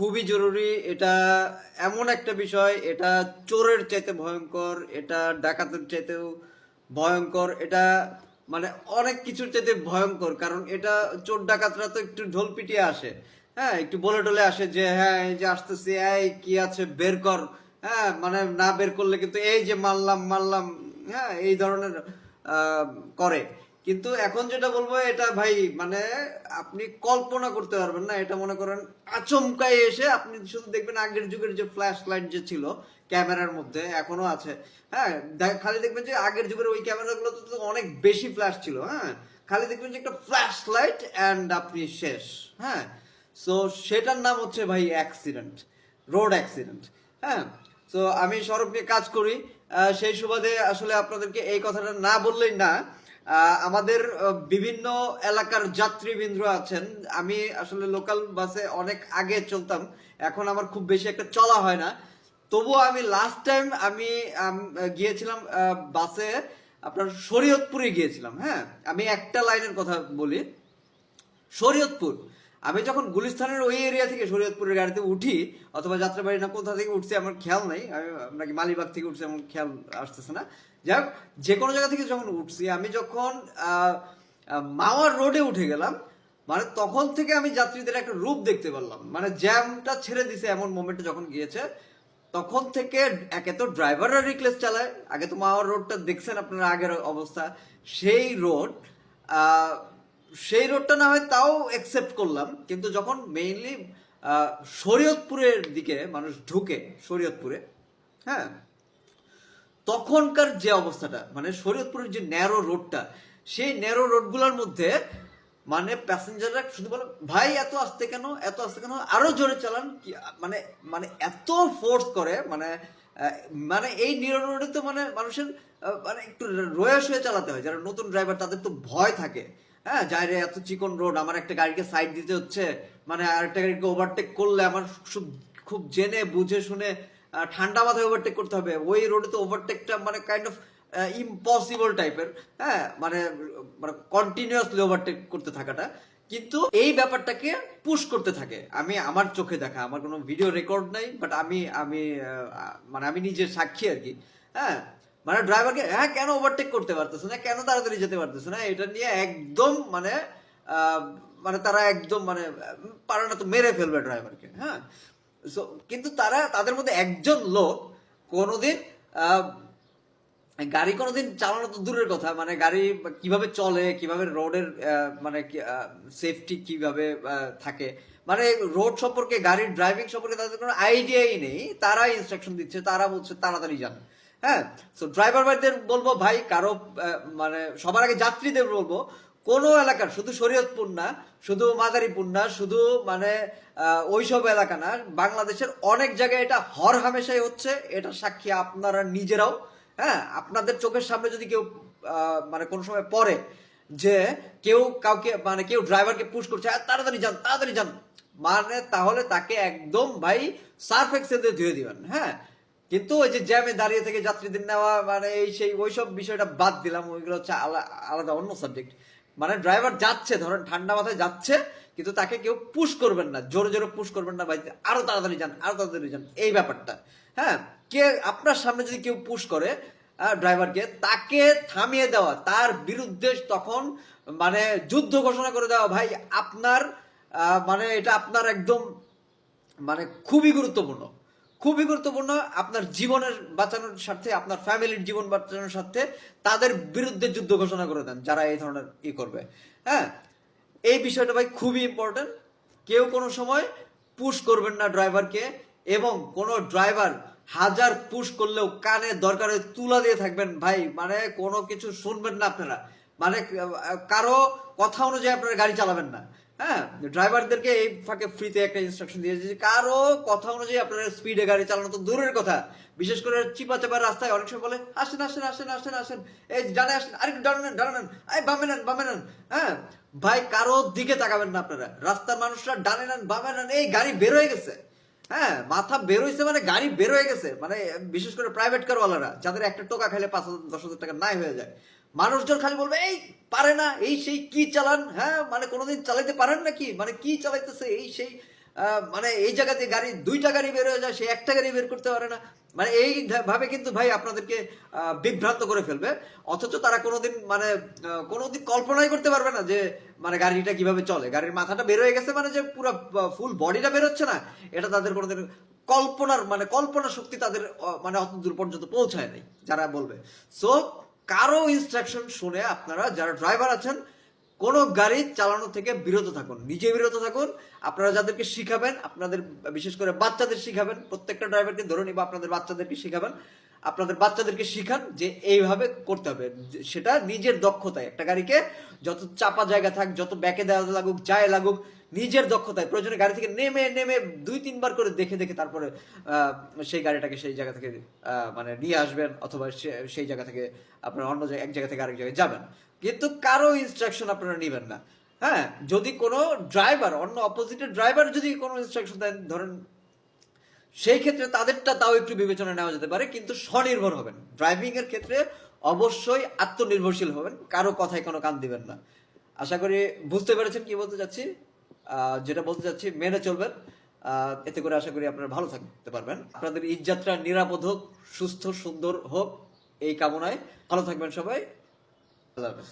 খুবই জরুরি। এটা এমন একটা বিষয়, এটা চোরের চাইতে ভয়ঙ্কর, এটা ডাকাতের চাইতেও ভয়ঙ্কর, এটা মানে অনেক কিছুর চাইতে ভয়ঙ্কর, কারণ এটা চোর ডাকাতরা তো একটু ঢোল পিটিয়ে আসে। হ্যাঁ একটু বলে টলে আসে যে হ্যাঁ এই যে আসতেছি, এই কি আছে, বের কর। হ্যাঁ মানে না বের করলে কিন্তু এই যে মারলাম মারলাম হ্যাঁ এই ধরনের করে। কিন্তু এখন যেটা বলব, এটা ভাই মানে আপনি কল্পনা করতে পারবেন না। এটা মনে করেন আচমকাই এসে আপনি শুধু দেখবেন আগের যুগের যে ফ্ল্যাশ লাইট যে ছিল ক্যামেরার মধ্যে এখনও আছে। হ্যাঁ খালি দেখবেন যে আগের যুগের ওই ক্যামেরাগুলো তো অনেক বেশি ফ্ল্যাশ ছিল হ্যাঁ। খালি দেখবেন যে একটা ফ্ল্যাশ লাইট অ্যান্ড আপনি শেষ হ্যাঁ। সো সেটার নাম হচ্ছে ভাই অ্যাক্সিডেন্ট রোড অ্যাক্সিডেন্ট হ্যাঁ। তো আমি সড়ক নিয়ে কাজ করি। সেই সুবাদে আসলে আপনাদেরকে এই কথাটা না বললেই না আমাদের বিভিন্ন এলাকার যাত্রীবৃন্দ আছেন। আমি আসলে লোকাল বাসে অনেক আগে চলতাম। এখন আমার খুব বেশি একটা চলা হয় না। তবুও আমি লাস্ট টাইম আমি গিয়েছিলাম বাসে আপনার শরীয়তপুরে গিয়েছিলাম হ্যাঁ? আমি একটা লাইনের কথা বলি। শরীয়তপুর। আমি যখন গুলিস্তানের ওই এরিয়া থেকে শরীয়তপুরের গাড়িতে উঠি, অথবা যাত্রাবাড়ি না কোথা থেকে উঠছি, আমার খেয়াল নেই। আমি নাকি মালিবাগ থেকে উঠছি, আমার খেয়াল আসতেছে না। যাই হোক, যে কোনো জায়গা থেকে যখন উঠছি, আমি যখন মাওয়ার রোডে উঠে গেলাম মানে তখন থেকে আমি যাত্রীদের একটা রূপ দেখতে পারলাম। মানে জ্যামটা ছেড়ে দিছে এমন মোমেন্টে যখন গিয়েছে, তখন থেকে একে তো ড্রাইভাররা রিক্লেস চালায়। আগে তো মাওয়ার রোডটা দেখছেন আপনারা, আগের অবস্থা। সেই রোড সেই রোডটা না হয় তাও একসেপ্ট করলাম। কিন্তু যখন মেইনলি শরীয়তপুরের দিকে মানুষ ঢুকে, শরীয়তপুরে হ্যাঁ তখনকার যে অবস্থাটা মানে শরীয়তপুরের যে ন্যারো রোডটা সেই ন্যারো রোডগুলোর মধ্যে মানে প্যাসেঞ্জাররা শুধু বলে, ভাই, এত আসতে কেন? এত আসতে কেন? আরও জোরে চালান মানে মানে এত ফোর্স করে মানে মানে এই নিরো রোডে তো মানে মানুষের মানে একটু রয়েস হয়ে চালাতে হয়। যারা নতুন ড্রাইভার তাদের তো ভয় থাকে। হ্যাঁ যাই রে, এত চিকন রোড আমার একটা গাড়িকে সাইড দিতে হচ্ছে। মানে আরেকটা গাড়িকে ওভারটেক করলে আমার খুব খুব জেনে, বুঝে, শুনে ঠান্ডা মাথায় ওভারটেক করতে হবে। ওই রোডে তো ওভারটেকটা মানে কাইন্ড অফ ইম্পসিবল টাইপের হ্যাঁ মানে মানে কন্টিনিউয়াসলি ওভারটেক করতে থাকাটা। কিন্তু এই ব্যাপারটাকে পুশ করতে থাকে। আমি, আমার চোখে দেখা, আমার কোনো ভিডিও রেকর্ড নাই বাট আমি আমি মানে আমি নিজের সাক্ষী আর কি। হ্যাঁ মানে ড্রাইভারকে হ্যাঁ কেন ওভারটেক করতে পারতেছে না? কেন তাড়াতাড়ি যেতে পারতেছে না? এটা নিয়ে একদম মানে মানে তারা একদম মানে পারে না তো মেরে ফেলবে ড্রাইভারকে হ্যাঁ সো কিন্তু তারা, তাদের মধ্যে একজন লোক কোনোদিন গাড়ি কোনোদিন চালানো তো দূরের কথা মানে গাড়ি কীভাবে চলে, কীভাবে রোডের মানে সেফটি কীভাবে থাকে। মানে রোড সম্পর্কে, গাড়ির ড্রাইভিং সম্পর্কে তাদের কোনো আইডিয়াই নেই। তারা ইনস্ট্রাকশন দিচ্ছে, তারা বলছে, তাড়াতাড়ি যান। হ্যাঁ? তো ড্রাইভার ভাইদের বলব ভাই, কারও মানে সবার আগে যাত্রীদের বলব কোন এলাকার শুধু শরীয়তপুর না শুধু মাদারীপুর না শুধু মানে ওইসব এলাকা না বাংলাদেশের অনেক জায়গায় এটা হর হামেশাই হচ্ছে। এটা সাক্ষী আপনারা নিজেরাও। হ্যাঁ আপনাদের চোখের সামনে যদি কেউ মানে কোনো সময় পড়ে যে কেউ কাউকে মানে কেউ ড্রাইভারকে পুশ করছে "আহ, তাড়াতাড়ি যান তাড়াতাড়ি যান। মানে তাহলে তাকে একদম ভাই সার্ফ এক্সেল দিয়ে ধুয়ে দিবেন। হ্যাঁ কিন্তু ওই যে জ্যামে দাঁড়িয়ে থেকে যাত্রীদের নেওয়া মানে এই সেই ওইসব বিষয়টা বাদ দিলাম। ওইগুলো হচ্ছে আলা- আলাদা অন্য সাবজেক্ট মানে ড্রাইভার যাচ্ছে, ধরেন ঠান্ডা মাথায় যাচ্ছে, কিন্তু তাকে কেউ পুশ করবেন না, জোরে জোরে পুশ করবেন না, ভাই, আরও তাড়াতাড়ি যান, আরও তাড়াতাড়ি যান, এই ব্যাপারটা। হ্যাঁ কে আপনার সামনে যদি কেউ পুশ করে ড্রাইভারকে তাকে থামিয়ে দেওয়া, তার বিরুদ্ধে তখন মানে যুদ্ধ ঘোষণা করে দেওয়া, ভাই, আপনার মানে এটা আপনার একদম মানে খুবই গুরুত্বপূর্ণ। খুবই গুরুত্বপূর্ণ। আপনার জীবনের বাঁচানোর স্বার্থে, আপনার ফ্যামিলির জীবন বাঁচানোর স্বার্থে তাদের বিরুদ্ধে যুদ্ধ ঘোষণা করে দেন যারা এই ধরনের ই করবে। হ্যাঁ? এই বিষয়টা ভাই খুবই ইম্পর্টেন্ট কেউ কোনো সময় পুশ করবেন না ড্রাইভারকে এবং কোনো ড্রাইভার হাজার পুশ করলেও কানে দরকারে তুলা দিয়ে থাকবেন। ভাই মানে কোনো কিছু শুনবেন না আপনারা। মানে কারও কথা অনুযায়ী আপনারা গাড়ি চালাবেন না। হ্যাঁ ড্রাইভারদেরকে এই ফাঁকে ফ্রিতে একটা ইনস্ট্রাকশন দিয়েছে যে কারও কথা অনুযায়ী আপনারা স্পিডে গাড়ি চালানো তো দূরের কথা। বিশেষ করে চিপা চাপার রাস্তায় অনেক সময় বলে, আসেন আসেন আসেন আসেন আসেন। এই ডানে আসেন আরেকটু ডানে নেন ডানে নেন। এই বামে নেন বামে নেন। হ্যাঁ ভাই, কারও দিকে তাকাবেন না আপনারা। রাস্তার মানুষরা ডানে নেন, বামে নেন, এই গাড়ি বের হয়ে গেছে। হ্যাঁ মাথা বের হয়েছে মানে গাড়ি বের হয়ে গেছে। মানে বিশেষ করে প্রাইভেট কারওয়ালারা যাদের একটা টোকা খাইলে পাঁচ হাজার, দশ হাজার টাকা নাই হয়ে যায়। মানুষজন খালি বলবে, এই, পারে না, এই সেই কি চালান? হ্যাঁ মানে কোনোদিন চালাইতে পারেন নাকি? মানে কি চালাইতেছে? এই সেই মানে এই জায়গাতে গাড়ি, দুইটা গাড়ি বের হয়ে যায়, সে একটা গাড়ি বের করতে পারে না। মানে এই ধা- ভাবে কিন্তু ভাই আপনাদেরকে বিভ্রান্ত করে ফেলবে। অথচ তারা কোনোদিন মানে কোনোদিন কল্পনাই করতে পারবে না যে মানে গাড়িটা কীভাবে চলে। গাড়ির মাথাটা বের হয়ে গেছে মানে যে পুরো ফুল বডিটা বের হচ্ছে না, এটা তাদের কোনোদিন কল্পনার মানে কল্পনা শক্তি তাদের মানে অত দূর পর্যন্ত পৌঁছায় নাই, যারা বলবে। সো কারও ইনস্ট্রাকশন শুনে আপনারা যারা ড্রাইভার আছেন, কোন গাড়ি চালানো থেকে বিরত থাকুন, নিজে বিরত থাকুন। আপনারা যাদেরকে শিখাবেন, আপনাদের, বিশেষ করে বাচ্চাদের শিখাবেন, প্রত্যেকটা ড্রাইভারকে ধরে নিব, আপনাদের বাচ্চাদেরকে শিখাবেন। আপনাদের বাচ্চাদেরকে শিখান যে এইভাবে করতে হবে। সেটা নিজের দক্ষতায়। একটা গাড়িকে যত চাপা জায়গা থাক, যত ব্যাকে দেওয়া লাগুক, যায় লাগুক নিজের দক্ষতায়, প্রয়োজনে গাড়ি থেকে নেমে নেমে দুই, তিনবার করে দেখে দেখে তারপরে সেই গাড়িটাকে সেই জায়গা থেকে মানে নিয়ে আসবেন অথবা সেই জায়গা থেকে আপনার অন্য জায়গায় এক জায়গা থেকে আরেক জায়গায় যাবেন। কিন্তু কারও ইনস্ট্রাকশন আপনারা নেবেন না। হ্যাঁ যদি কোনো ড্রাইভার অন্য অপোজিটের ড্রাইভার যদি কোনো ইনস্ট্রাকশন দেন, ধরেন সেই ক্ষেত্রে তাদেরটা তাও একটু বিবেচনা নেওয়া যেতে পারে, কিন্তু স্বনির্ভর হবেন। ড্রাইভিং এর ক্ষেত্রে অবশ্যই আত্মনির্ভরশীল হবেন, কারও কথায় কোনো কান দিবেন না। আশা করি বুঝতে পেরেছেন কি বলতে চাচ্ছি? যেটা বলতে চাচ্ছি, মেনে চলবেন। এতে করে আশা করি আপনারা ভালো থাকতে পারবেন। আপনাদের ঈদযাত্রা নিরাপদ হোক, সুস্থ, সুন্দর হোক, এই কামনায় ভালো থাকবেন সবাই। আল্লাহ হাফেজ।